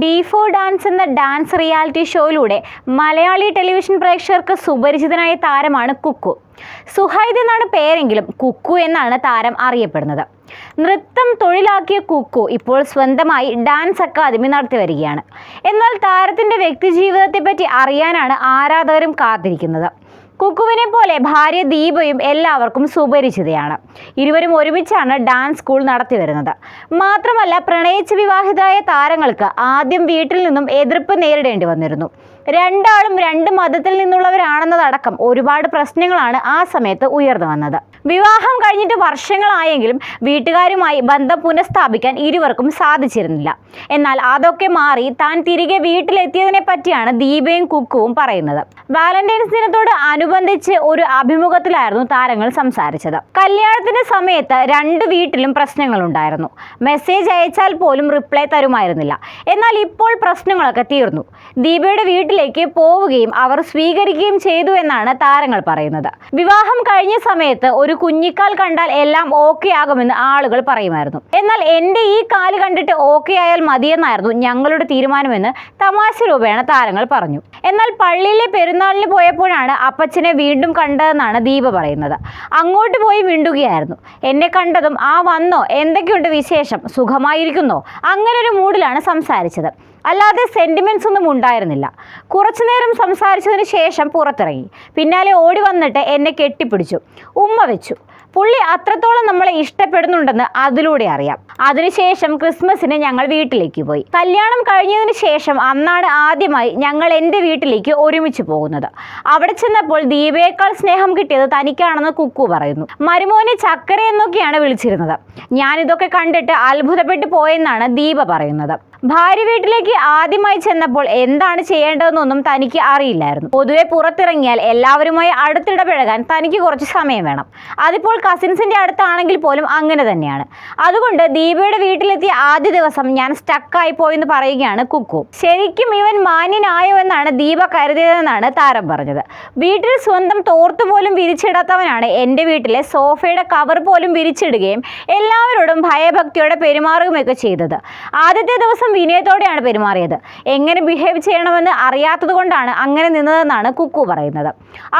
D four dance എന്ന dance reality ഷോയിലൂടെ Malayali television പ്രേക്ഷകർക്ക് സുപരിചിതനായ താരമാണ് കുക്കു. സുഹൈദ് എന്നാണ് പേരെങ്കിലും കുക്കു എന്നാണ് താരം അറിയപ്പെടുന്നത്. നൃത്തം തൊഴിലാക്കിയ കുക്കു ഇപ്പോൾ സ്വന്തമായി ഡാൻസ് അക്കാദമി നടത്തി വരികയാണ്. എന്നാൽ താരത്തിന്റെ വ്യക്തിജീവിതത്തെപ്പറ്റി അറിയാനാണ് ആരാധകരും കാത്തിരിക്കുന്നത്. കുക്കുവിനെ പോലെ ഭാര്യ ദീപയും എല്ലാവർക്കും സുപരിചിതയാണ്. ഇരുവരും ഒരുമിച്ചാണ് ഡാൻസ് സ്കൂൾ നടത്തി വരുന്നത്. മാത്രമല്ല പ്രണയിച്ച് വിവാഹിതരായ താരങ്ങൾക്ക് ആദ്യം വീട്ടിൽ നിന്നും എതിർപ്പ് നേരിടേണ്ടി വന്നിരുന്നു. രണ്ടാളും രണ്ട് മതത്തിൽ നിന്നുള്ളവരാണെന്നതടക്കം ഒരുപാട് പ്രശ്നങ്ങളാണ് ആ സമയത്ത് ഉയർന്നു വന്നത്. വിവാഹം കഴിഞ്ഞിട്ട് വർഷങ്ങളായെങ്കിലും വീട്ടുകാരുമായി ബന്ധം പുനഃസ്ഥാപിക്കാൻ ഇരുവർക്കും സാധിച്ചിരുന്നില്ല. എന്നാൽ അതൊക്കെ മാറി താൻ തിരികെ വീട്ടിലെത്തിയതിനെ പറ്റിയാണ് ദീപയും കുക്കുവും പറയുന്നത്. വാലന്റൈൻസ് ദിനത്തോട് അനുബന്ധിച്ച് ഒരു അഭിമുഖത്തിലായിരുന്നു താരങ്ങൾ സംസാരിച്ചത്. കല്യാണത്തിന്റെ സമയത്ത് രണ്ട് വീട്ടിലും പ്രശ്നങ്ങളുണ്ടായിരുന്നു. മെസ്സേജ് അയച്ചാൽ പോലും റിപ്ലൈ തരുമായിരുന്നില്ല. എന്നാൽ ഇപ്പോൾ പ്രശ്നങ്ങളൊക്കെ തീർന്നു. ദീപയുടെ വീട്ടിലേക്ക് പോവുകയും അവർ സ്വീകരിക്കുകയും ചെയ്തു എന്നാണ് താരങ്ങൾ പറയുന്നത്. വിവാഹം കഴിഞ്ഞ സമയത്ത് ഒരു കുഞ്ഞിക്കാൽ കണ്ടാൽ എല്ലാം ഓക്കെ ആകുമെന്ന് ആളുകൾ പറയുമായിരുന്നു. എന്നാൽ എന്റെ ഈ കാൽ കണ്ടിട്ട് ഓക്കെ ആയാൽ മതിയെന്നായിരുന്നു ഞങ്ങളുടെ തീരുമാനമെന്ന് തമാശ രൂപേണ താരങ്ങൾ പറഞ്ഞു. എന്നാൽ പള്ളിയിലെ പെരുന്നാളിന് പോയപ്പോഴാണ് അപ്പച്ചനെ വീണ്ടും കണ്ടതെന്നാണ് ദീപ പറയുന്നത്. അങ്ങോട്ട് പോയി മിണ്ടുകയായിരുന്നു. എന്നെ കണ്ടതും ആ വന്നോ? എന്തൊക്കെയുണ്ട് വിശേഷം? സുഖമായിരിക്കുന്നോ? അങ്ങനെ ഒരു മൂഡിലാണ് സംസാരിച്ചത്. അല്ലാതെ സെന്റിമെന്റ്സ് ഒന്നും ഉണ്ടായിരുന്നില്ല. കുറച്ചു നേരം സംസാരിച്ചതിന് ശേഷം പുറത്തിറങ്ങി. പിന്നാലെ ഓടി വന്നിട്ട് എന്നെ കെട്ടിപ്പിടിച്ചു. ഉമ്മ വെച്ചു. പുള്ളി അത്രത്തോളം നമ്മളെ ഇഷ്ടപ്പെടുന്നുണ്ടെന്ന് അതിലൂടെ അറിയാം. അതിനുശേഷം ക്രിസ്മസിന് ഞങ്ങൾ വീട്ടിലേക്ക് പോയി. കല്യാണം കഴിഞ്ഞതിന് ശേഷം അന്നാണ് ആദ്യമായി ഞങ്ങൾ എന്റെ വീട്ടിലേക്ക് ഒരുമിച്ച് പോകുന്നത്. അവിടെ ചെന്നപ്പോൾ ദീപയേക്കാൾ സ്നേഹം കിട്ടിയത് തനിക്കാണെന്ന് കുക്കു പറയുന്നു. മരുമോനെ ചക്കര എന്നൊക്കെയാണ് വിളിച്ചിരുന്നത്. ഞാനിതൊക്കെ കണ്ടിട്ട് അത്ഭുതപ്പെട്ടു പോയെന്നാണ് ദീപ പറയുന്നത്. ഭാര്യ വീട്ടിലേക്ക് ആദ്യമായി ചെന്നപ്പോൾ എന്താണ് ചെയ്യേണ്ടതെന്നൊന്നും തനിക്ക് അറിയില്ലായിരുന്നു. പൊതുവെ പുറത്തിറങ്ങിയാൽ എല്ലാവരുമായി അടുത്തിടപഴകാൻ തനിക്ക് കുറച്ച് സമയം വേണം. അതിപ്പോൾ കസിൻസിന്റെ അടുത്താണെങ്കിൽ പോലും അങ്ങനെ തന്നെയാണ്. അതുകൊണ്ട് ദീപയുടെ വീട്ടിലെത്തിയ ആദ്യ ദിവസം ഞാൻ സ്റ്റക്കായി പോയെന്ന് പറയുകയാണ് കുക്കു. ശരിക്കും ഇവൻ മാന്യനായോ എന്നാണ് ദീപ കരുതിയതെന്നാണ് താരം പറഞ്ഞത്. വീട്ടിൽ സ്വന്തം തോർത്തു പോലും വിരിച്ചിടാത്തവനാണ് എന്റെ വീട്ടിലെ സോഫയുടെ കവർ പോലും വിരിച്ചിടുകയും എല്ലാവരോടും ഭയഭക്തിയോടെ പെരുമാറുകയൊക്കെ ചെയ്തത്. ആദ്യത്തെ ദിവസം വിനയത്തോടെയാണ് പെരുമാറിയത്. എങ്ങനെ ബിഹേവ് ചെയ്യണമെന്ന് അറിയാത്തത് കൊണ്ടാണ് അങ്ങനെ നിന്നതെന്നാണ് കുക്കു പറയുന്നത്.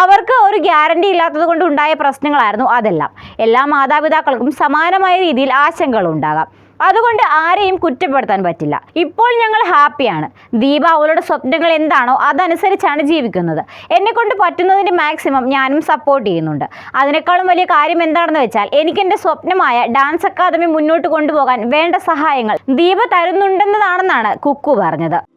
അവർക്ക് ഒരു ഗ്യാരണ്ടി ഇല്ലാത്തത് കൊണ്ട് ഉണ്ടായ പ്രശ്നങ്ങളായിരുന്നു അതെല്ലാം. എല്ലാ മാതാപിതാക്കൾക്കും സമാനമായ രീതിയിൽ ആശങ്കകൾ ഉണ്ടാകാം അതുകൊണ്ട് ആരെയും കുറ്റപ്പെടുത്താൻ പറ്റില്ല. ഇപ്പോൾ ഞങ്ങൾ ഹാപ്പിയാണ്. ദീപ അവളുടെ സ്വപ്നങ്ങൾ എന്താണോ അതനുസരിച്ചാണ് ജീവിക്കുന്നത്. എന്നെ കൊണ്ട് പറ്റുന്നതിന്റെ മാക്സിമം ഞാനും സപ്പോർട്ട് ചെയ്യുന്നുണ്ട്. അതിനേക്കാളും വലിയ കാര്യം എന്താണെന്ന് വെച്ചാൽ എനിക്ക് എന്റെ സ്വപ്നമായ ഡാൻസ് അക്കാദമി മുന്നോട്ട് കൊണ്ടുപോകാൻ വേണ്ട സഹായങ്ങൾ ദീപ തരുന്നുണ്ടെന്നതാണെന്നാണ് കുക്കു പറഞ്ഞത്.